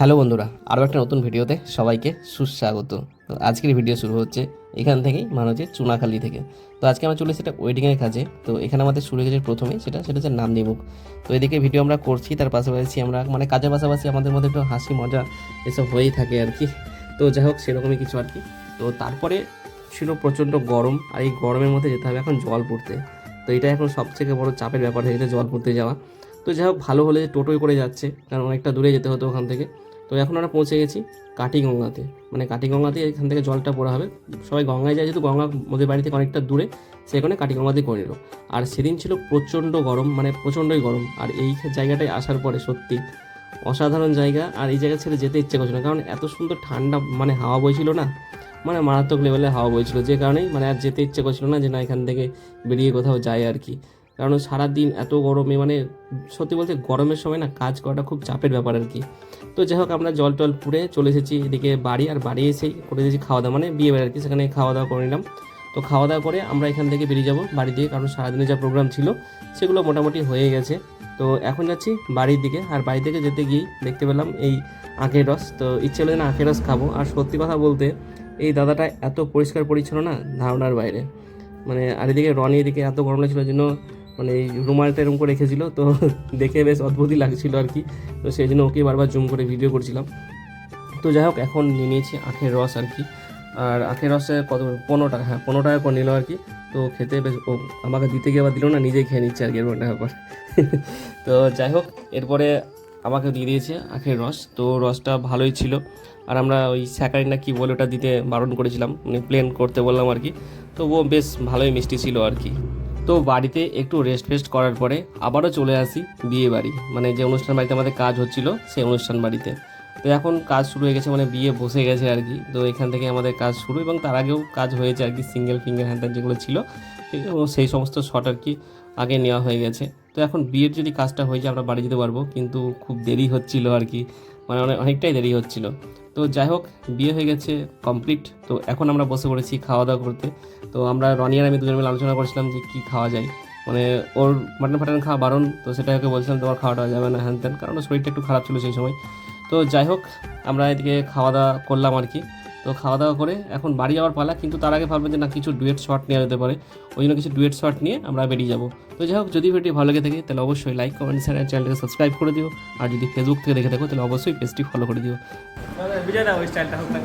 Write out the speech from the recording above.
Hello বন্ধুরা, আরও একটা নতুন ভিডিওতে সবাইকে সুস্বাগত। তো আজকের ভিডিও শুরু হচ্ছে এখান থেকেই মানে হচ্ছে চুনাখালি থেকে। তো আজকে আমরা চলে সেটা ওয়েডিংয়ের কাজে। তো এখানে আমাদের শুরু হয়ে গেছে প্রথমেই সেটা সেটা হচ্ছে নাম নামনিমুখ তো এদিকে ভিডিও আমরা করছি, তার পাশাপাশি আমরা মানে কাজের পাশাপাশি আমাদের মধ্যে একটু হাসি, মজা এসব হয়েই থাকে আর কি। তো যাই হোক, সেরকমই কিছু আর কি। তো তারপরে ছিল প্রচণ্ড গরম, আর এই গরমের মধ্যে যেতে হবে এখন জল পড়তে। তো এটা এখন সবথেকে বড় চাপের ব্যাপার হয়ে গেছে জল পড়তে যাওয়া। তো যাই হোক, ভালো হলে টোটোয় করে যাচ্ছে, কারণ অনেকটা দূরে যেতে হতো ওখান থেকে। তো এখন আমরা পৌঁছে গেছি কাটিগঙ্গাতে মানে কাটিগঙ্গাতে এখান থেকে জলটা পড়া হবে। সবাই গঙ্গায় যায়, যেহেতু গঙ্গা মোদের বাড়ি থেকে অনেকটা দূরে সেখানে কাটিগঙ্গাতে করে নিল। আর সেদিন ছিল প্রচণ্ড গরম মানে প্রচণ্ডই গরম। আর এই জায়গাটায় আসার পরে সত্যি অসাধারণ জায়গা। আর এই জায়গা ছেড়ে যেতে ইচ্ছে করছিল না, কারণ এত সুন্দর ঠান্ডা মানে হাওয়া বইছিল না মানে মারাত্মক লেভেলে হাওয়া বইছিল। যে কারণেই মানে আর যেতে ইচ্ছে করছিল না যে না এখান থেকে বেরিয়ে কোথাও যায় আর কি। কারণ সারাদিন এত গরমে মানে সত্যি বলতে গরমের সময় না কাজ করাটা খুব চাপের ব্যাপার আর কি। তো যাই হোক, আমরা জল টল পুড়ে চলে এসেছি এদিকে বাড়ি, আর বাড়ি এসেই করে দিয়েছি খাওয়া দাওয়া মানে বিয়ে বাড়ি আর কি, সেখানে খাওয়া দাওয়া করে নিলাম। তো খাওয়া দাওয়া করে আমরা এখান থেকে বেরিয়ে যাব বাড়ি দিয়ে, কারণ সারাদিনে যা প্রোগ্রাম ছিল সেগুলো মোটামুটি হয়ে গেছে। তো এখন যাচ্ছি বাড়ির দিকে, আর বাড়ি থেকে যেতে গিয়েই দেখতে পেলাম এই আখের রস। তো ইচ্ছে হলো যে না আখের রস খাব। আর সত্যি কথা বলতে এই দাদাটা এত পরিষ্কার পরিচ্ছন্ন না ধারণার বাইরে। মানে আর এদিকে রনি এদিকে এত গরম লাগছিল জন্য মানে এই রুমালটা এরকম করে রেখেছিল, তো দেখে বেশ অদ্ভুতই লাগছিল আর কি। তো সেই জন্য ওকে বারবার জুম করে ভিডিও করছিলাম। তো যাই হোক, এখন নিয়ে নিয়েছি আখের রস আর কি। আর আখের রসে কত, পনেরো টাকা হ্যাঁ পনেরো টাকা করে নিল আর কি। তো খেতে বেশ, ও আমাকে দিতে গিয়ে আবার দিল না, নিজেই খেয়ে নিচ্ছে আর কি এরকম একটা ব্যাপার। তো যাই হোক, এরপরে আমাকে দিয়ে দিয়েছে আখের রস। তো রসটা ভালোই ছিল। আর আমরা ওই স্যাকারিন না কী বলে ওটা দিতে বারণ করেছিলাম মানে প্লেন করতে বললাম আর কি। তো ও বেশ ভালোই মিষ্টি ছিল আর কি। তো বাড়িতে একটু রেস্ট ফেস্ট করার পরে আবারও চলে আসি বিয়ে বাড়ি। মানে যে অনুষ্ঠান বাড়িতে আমাদের কাজ হচ্ছিল, সেই অনুষ্ঠান বাড়িতে। তো এখন কাজ শুরু হয়ে গেছে মানে বিয়ে বসে গেছে আর কি। তো এখান থেকে আমাদের কাজ শুরু এবং তার আগেও কাজ হয়েছে আর কি সিঙ্গেল ফিঙ্গার হ্যান্ড যেগুলো ছিল। সেই সমস্ত শট আর কি আগে নেওয়া হয়ে গেছে। তো এখন বিয়ের যদি কাজটা হয়ে যায়, আমরা বাড়ি যেতে পারব। কিন্তু খুব দেরি হচ্ছিল আর কি। মানে অনেক, অনেকটাই দেরি হচ্ছিল। তো যাই হোক, বিয়ে হয়ে গেছে কমপ্লিট তো এখন আমরা বসে পড়েছি খাওয়া দাওয়া করতে। তো আমরা রনি আর আমি দুজন মিলে আলোচনা করেছিলাম যে কী খাওয়া যায়। মানে ওর মাটন ফাটন খাওয়া বারণ, তো সেটা ওকে বলছিলাম, তোমার খাওয়া দাওয়া যাবে না, হ্যান ত্যান। কারণ শরীরটা একটু খারাপ ছিল সেই সময়। তো যাই হোক, আমরা এদিকে খাওয়া দাওয়া করলাম আর কি। তো খাওয়া দাওয়া করে এখন বাড়ি যাওয়ার পালা, কিন্তু তার আগে ভাববেন যে না, কিছু ডুয়েট শট নেওয়া যেতে পারে। ওই জন্য কিছু ডুয়েট শট নিয়ে আমরা বেরিয়ে যাব। তো যাই হোক, যদি ভিডিও ভালো লেগে থাকে, তাহলে অবশ্যই লাইক কমেন্ট শেয়ার চ্যানেলটাকে সাবস্ক্রাইব করে দিও। আর যদি ফেসবুক থেকে দেখে থাকো, তাহলে অবশ্যই পেজটি ফলো করে দিও। দা ওই স্টাইলটা হোক না